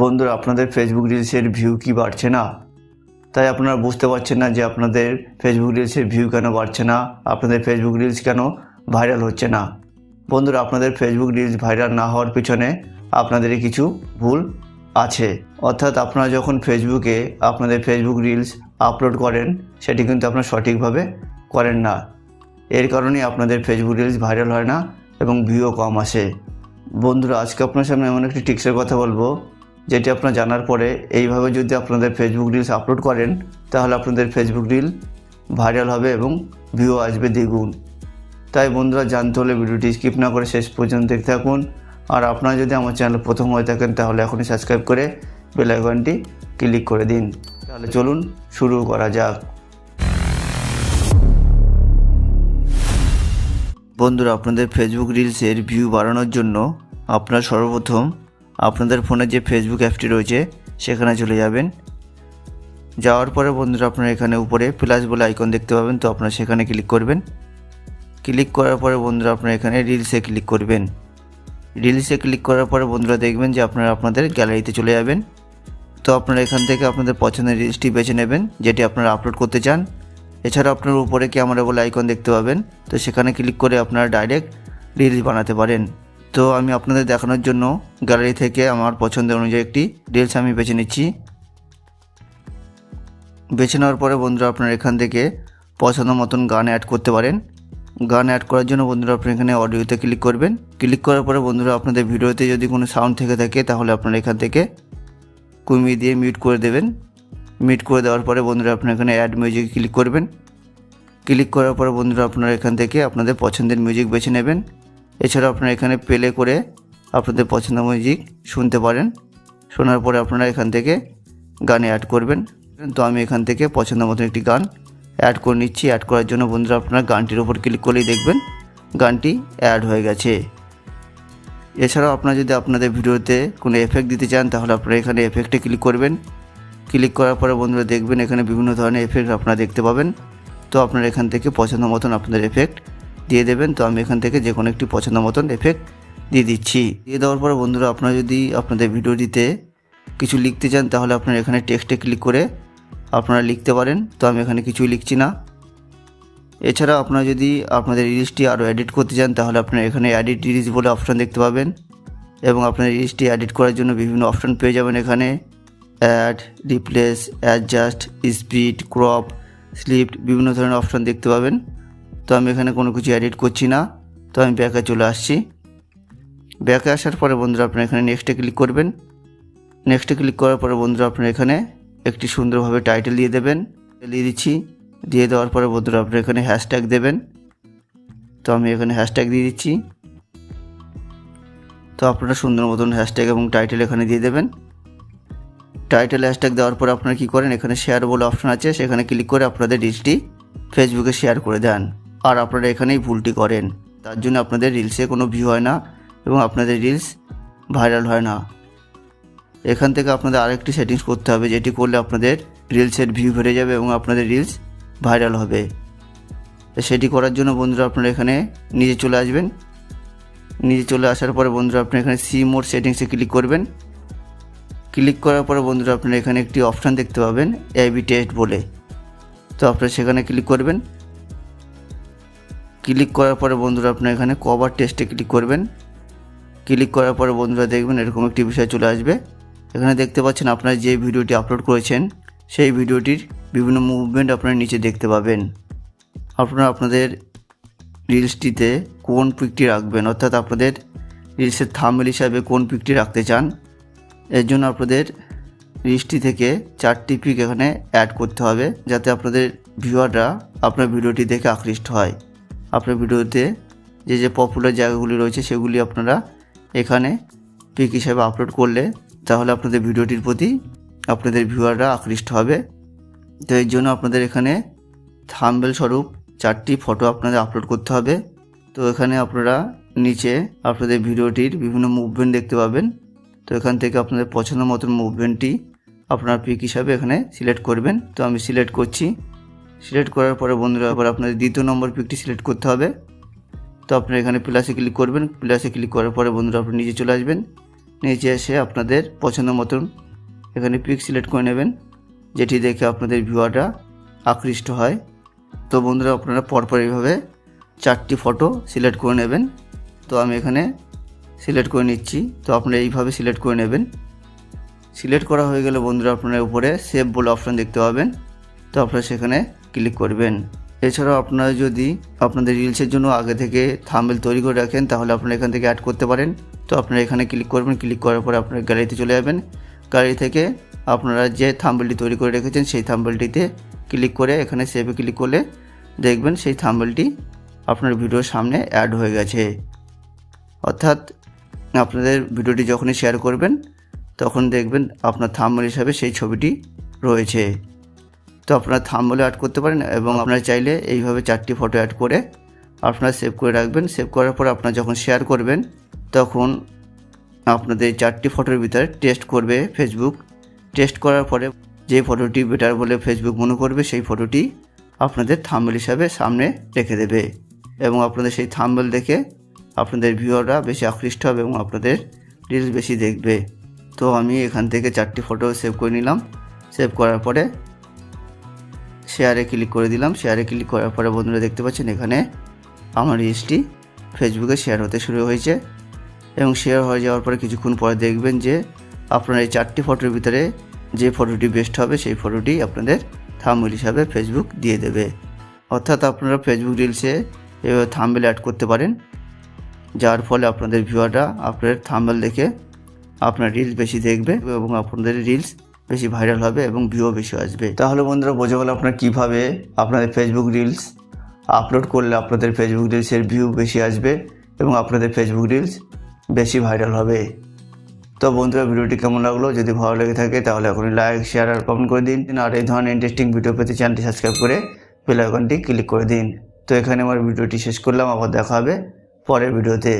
বন্ধুরা, আপনাদের ফেসবুক রিলসের ভিউ কি বাড়ছে না? তাই আপনারা বুঝতে পারছেন না যে আপনাদের ফেসবুক রিলসের ভিউ কেন বাড়ছে না, আপনাদের ফেসবুক রিলস কেন ভাইরাল হচ্ছে না। বন্ধুরা, আপনাদের ফেসবুক রিলস ভাইরাল না হওয়ার পিছনে আপনাদেরই কিছু ভুল আছে। অর্থাৎ আপনারা যখন ফেসবুকে আপনাদের ফেসবুক রিলস আপলোড করেন, সেটি কিন্তু আপনারা সঠিকভাবে করেন না। এর কারণেই আপনাদের ফেসবুক রিলস ভাইরাল হয় না এবং ভিউও কম আসে। বন্ধুরা, আজকে আপনার সামনে এমন একটি টিক্সের কথা বলব যেটি আপনারা জানার পরে এইভাবে যদি আপনাদের ফেসবুক রিলস আপলোড করেন, তাহলে আপনাদের ফেসবুক রিল ভাইরাল হবে এবং ভিউ আসবে দ্বিগুণ। তাই বন্ধুরা, জানতে হলে ভিডিওটি স্কিপ না করে শেষ পর্যন্ত দেখতে থাকুন। আর আপনারা যদি আমার চ্যানেল প্রথম হয়ে থাকেন, তাহলে এখনই সাবস্ক্রাইব করে বেল আইকনটি ক্লিক করে দিন। তাহলে চলুন শুরু করা যাক। বন্ধুরা, আপনাদের ফেসবুক রিলসের ভিউ বাড়ানোর জন্য আপনারা সর্বপ্রথম আপনাদের ফোনে যে ফেসবুক অ্যাপটি রয়েছে, সেখানে চলে যাবেন। যাওয়ার পরে বন্ধুরা আপনারা এখানে উপরে প্লাস বলে আইকন দেখতে পাবেন, তো আপনারা সেখানে ক্লিক করবেন। ক্লিক করার পরে বন্ধুরা আপনারা এখানে রিলসে ক্লিক করবেন। রিলসে ক্লিক করার পরে বন্ধুরা দেখবেন যে আপনারা আপনাদের গ্যালারিতে চলে যাবেন। তো আপনারা এখান থেকে আপনাদের পছন্দের রিলসটি বেছে নেবেন, যেটি আপনারা আপলোড করতে চান। এছাড়া আপনার উপরে ক্যামেরা বলে আইকন দেখতে পাবেন, তো সেখানে ক্লিক করে আপনারা ডাইরেক্ট রিলস বানাতে পারেন। তো আমি আপনাদের দেখানোর জন্য গ্যালারি থেকে আমার পছন্দ অনুযায়ী একটি রিলস আমি বেছে নিচ্ছি। বেছে নেওয়ার পরে বন্ধুরা আপনারা এখান থেকে পছন্দ মতন গান অ্যাড করতে পারেন। গান অ্যাড করার জন্য বন্ধুরা আপনি এখানে অডিওতে ক্লিক করবেন। ক্লিক করার পরে বন্ধুরা আপনাদের ভিডিওতে যদি কোনো সাউন্ড থেকে থাকে তাহলে আপনারা এখান থেকে কমিয়ে দিয়ে মিউট করে দেবেন। মিট করে দেওয়ার পরে বন্ধুরা আপনারা এখানে অ্যাড মিউজিক ক্লিক করবেন। ক্লিক করার পরে বন্ধুরা আপনারা এখান থেকে আপনাদের পছন্দের মিউজিক বেছে নেবেন। এছাড়া আপনারা এখানে প্লে করে আপনাদের পছন্দ মিউজিক শুনতে পারেন। শোনার পরে আপনারা এখান থেকে গানে অ্যাড করবেন। তো আমি এখান থেকে পছন্দ মতন একটি গান অ্যাড করে নিচ্ছি। অ্যাড করার জন্য বন্ধুরা আপনারা গানটির ওপর ক্লিক করলেই দেখবেন গানটি অ্যাড হয়ে গেছে। এছাড়াও আপনারা যদি আপনাদের ভিডিওতে কোনো এফেক্ট দিতে চান, তাহলে আপনারা এখানে এফেক্টে ক্লিক করবেন। ক্লিক করার পরে বন্ধুরা দেখবেন এখানে বিভিন্ন ধরনের এফেক্ট আপনারা দেখতে পাবেন। তো আপনারা এখান থেকে পছন্দ মতন আপনাদের এফেক্ট দিয়ে দেবেন, তো আমি এখান থেকে যে কোনো একটি পছন্দ মতন এফেক্ট দিয়ে দিচ্ছি। দিয়ে দেওয়ার পরে বন্ধুরা, আপনারা যদি আপনাদের ভিডিওটিতে কিছু লিখতে চান, তাহলে আপনারা এখানে টেক্সটে ক্লিক করে আপনারা লিখতে পারেন। তো আমি এখানে কিছুই লিখছি না। এছাড়া আপনারা যদি আপনাদের রিলিজটি আরও এডিট করতে চান, তাহলে আপনারা এখানে এডিট রিলিজ বলে অপশান দেখতে পাবেন এবং আপনার রিলিজটি এডিট করার জন্য বিভিন্ন অপশান পেয়ে যাবেন এখানে। Add replace adjust speed crop slip বিভিন্ন ধরনের অপশান দেখতে পাবেন। তো আমি এখানে কোনো কিছু এডিট করছি না। তো আমি ব্যাকে চলে আসছি। ব্যাকে আসার পরে বন্ধুরা আপনারা এখানে নেক্সটে ক্লিক করবেন। নেক্সটে ক্লিক করার পরে বন্ধুরা আপনারা এখানে একটি সুন্দরভাবে টাইটেল দিয়ে দেবেন। দিয়ে দিচ্ছি। দিয়ে দেওয়ার পরে বন্ধুরা আপনারা এখানে হ্যাশট্যাগ দেবেন। তো আমি এখানে হ্যাশট্যাগ দিয়ে দিচ্ছি। তো আপনারা সুন্দর মতন হ্যাশট্যাগ এবং টাইটেল এখানে দিয়ে দেবেন। টাইটেল হ্যাশট্যাগ দেওয়ার পর আপনারা কী করেন? এখানে শেয়ার বলে অপশন আছে। সেখানে ক্লিক করে আপনাদের রিলসটি ফেসবুকে শেয়ার করে দেন। আর আপনারা এখানেই ভুলটি করেন। তার জন্য আপনাদের রিলসে কোনো ভিউ হয় না এবং আপনাদের রিলস ভাইরাল হয় না। এখান থেকে আপনাদের আরেকটি সেটিংস করতে হবে, যেটি করলে আপনাদের রিলসের ভিউ বেড়ে যাবে এবং আপনাদের রিলস ভাইরাল হবে। সেটি করার জন্য বন্ধুরা আপনারা এখানে নিজে চলে আসবেন। নিজে চলে আসার পরে বন্ধুরা আপনি এখানে সি মোড সেটিংসে ক্লিক করবেন। ক্লিক করার পরে বন্ধুরা আপনারা এখানে একটি অপশান দেখতে পাবেন এবি টেস্ট বলে। তো আপনারা সেখানে ক্লিক করবেন। ক্লিক করার পরে বন্ধুরা আপনারা এখানে কভার টেস্টে ক্লিক করবেন। ক্লিক করার পরে বন্ধুরা দেখবেন এরকম একটি বিষয় চলে আসবে। এখানে দেখতে পাচ্ছেন আপনারা যে ভিডিওটি আপলোড করেছেন, সেই ভিডিওটির বিভিন্ন মুভমেন্ট আপনারা নিচে দেখতে পাবেন। আপনারা আপনাদের রিলসটিতে কোন পিকটি রাখবেন, অর্থাৎ আপনাদের রিলসের থাম্বেল হিসাবে কোন পিকটি রাখতে চান, এর জন্য আপনাদের রিলসটি থেকে চারটি পিক এখানে অ্যাড করতে হবে, যাতে আপনাদের ভিউয়াররা আপনার ভিডিওটি দেখে আকৃষ্ট হয়। আপনার ভিডিওতে যে যে পপুলার জায়গাগুলি রয়েছে সেগুলি আপনারা এখানে পিক হিসাবে আপলোড করলে তাহলে আপনাদের ভিডিওটির প্রতি আপনাদের ভিউয়াররা আকৃষ্ট হবে। তো এর জন্য আপনাদের এখানে থাম্বেল স্বরূপ চারটি ফটো আপনাদের আপলোড করতে হবে। তো এখানে আপনারা নিচে আপনাদের ভিডিওটির বিভিন্ন মুভমেন্ট দেখতে পাবেন। তো এখান থেকে আপনাদের পছন্দ মতন মুভমেন্টটি আপনার পিক হিসাবে এখানে সিলেক্ট করবেন। তো আমি সিলেক্ট করছি। সিলেক্ট করার পরে বন্ধুরা, আবার আপনাদের দ্বিতীয় নম্বর পিকটি সিলেক্ট করতে হবে। তো আপনারা এখানে প্লাসে ক্লিক করবেন। প্লাসে ক্লিক করার পরে বন্ধুরা, আপনি নিচে চলে আসবেন। নিচে এসে আপনাদের পছন্দ মতন এখানে পিক সিলেক্ট করে নেবেন, যেটি দেখে আপনাদের ভিউয়াররা আকৃষ্ট হয়। তো বন্ধুরা, আপনারা পরপর এইভাবে চারটি ফটো সিলেক্ট করে নেবেন। তো আমি এখানে সিলেক্ট করে নিচ্ছি। তো আপনারা এইভাবে সিলেক্ট করে নেবেন। সিলেক্ট করা হয়ে গেলে বন্ধুরা, আপনারা উপরে সেভ বলে অপশান দেখতে পাবেন। তো আপনারা সেখানে ক্লিক করবেন। এছাড়াও আপনারা যদি আপনাদের রিলসের জন্য আগে থেকে থাম্বেল তৈরি করে রাখেন, তাহলে আপনারা এখান থেকে অ্যাড করতে পারেন। তো আপনারা এখানে ক্লিক করবেন ক্লিক করার পরে আপনার গ্যালারিতে চলে যাবেন। গ্যালারি থেকে আপনারা যে থাম্বেলটি তৈরি করে রেখেছেন, সেই থাম্বেলটিতে ক্লিক করে এখানে সেভে ক্লিক করলে দেখবেন সেই থাম্বেলটি আপনার ভিডিওর সামনে অ্যাড হয়ে গেছে। অর্থাৎ আপনাদের ভিডিওটি যখনই শেয়ার করবেন, তখন দেখবেন আপনার থাম্বনেল হিসাবে সেই ছবিটি রয়েছে। তো আপনারা থাম্বলে অ্যাড করতে পারেন এবং আপনারা চাইলে এইভাবে চারটি ফটো অ্যাড করে আপনারা সেভ করে রাখবেন। সেভ করার পর আপনারা যখন শেয়ার করবেন, তখন আপনাদের চারটি ফটোর ভিতরে টেস্ট করবে ফেসবুক টেস্ট করার পরে যে ফটোটি বেটার বলে ফেসবুক মনে করবে, সেই ফটোটি আপনাদের থাম্বল হিসাবে সামনে রেখে দেবে এবং আপনাদের সেই থাম্বল দেখে আপনাদের ভিউয়াররা বেশি আকৃষ্ট হবে এবং আপনাদের রিলস বেশি দেখবে। তো আমি এখান থেকে চারটি ফটো সেভ করে নিলাম। সেভ করার পরে শেয়ারে ক্লিক করে দিলাম। শেয়ারে ক্লিক করার পরে বন্ধুরা দেখতে পাচ্ছেন এখানে আমার রিলসটি ফেসবুকে শেয়ার হতে শুরু হয়েছে। এবং শেয়ার হয়ে যাওয়ার পরে কিছুক্ষণ পরে দেখবেন যে আপনার এই চারটি ফটোর ভিতরে যে ফটোটি বেস্ট হবে, সেই ফটোটি আপনাদের থাম্বনেল হিসাবে ফেসবুক দিয়ে দেবে। অর্থাৎ আপনারা ফেসবুক রিলসে এভাবে থাম্বেল অ্যাড করতে পারেন। যার ফলে আপনাদের ভিউয়াররা আপনাদের থাম্বেল দেখে আপনার রিলস বেশি দেখবে এবং আপনাদের রিলস বেশি ভাইরাল হবে এবং ভিউও বেশি আসবে। তাহলে বন্ধুরা বোঝা গেল আপনারা কীভাবে আপনাদের ফেসবুক রিলস আপলোড করলে আপনাদের ফেসবুক রিলসের ভিউ বেশি আসবে এবং আপনাদের ফেসবুক রিলস বেশি ভাইরাল হবে। তো বন্ধুরা ভিডিওটি কেমন লাগল? যদি ভালো লেগে থাকে তাহলে এখনই লাইক শেয়ার আর কমেন্ট করে দিন। আর এই ধরনের ইন্টারেস্টিং ভিডিও পেতে চ্যানেলটি সাবস্ক্রাইব করে বেল আইকনটি ক্লিক করে দিন। তো এখানে আমার ভিডিওটি শেষ করলাম। আবার দেখা হবে পরের ভিডিওতে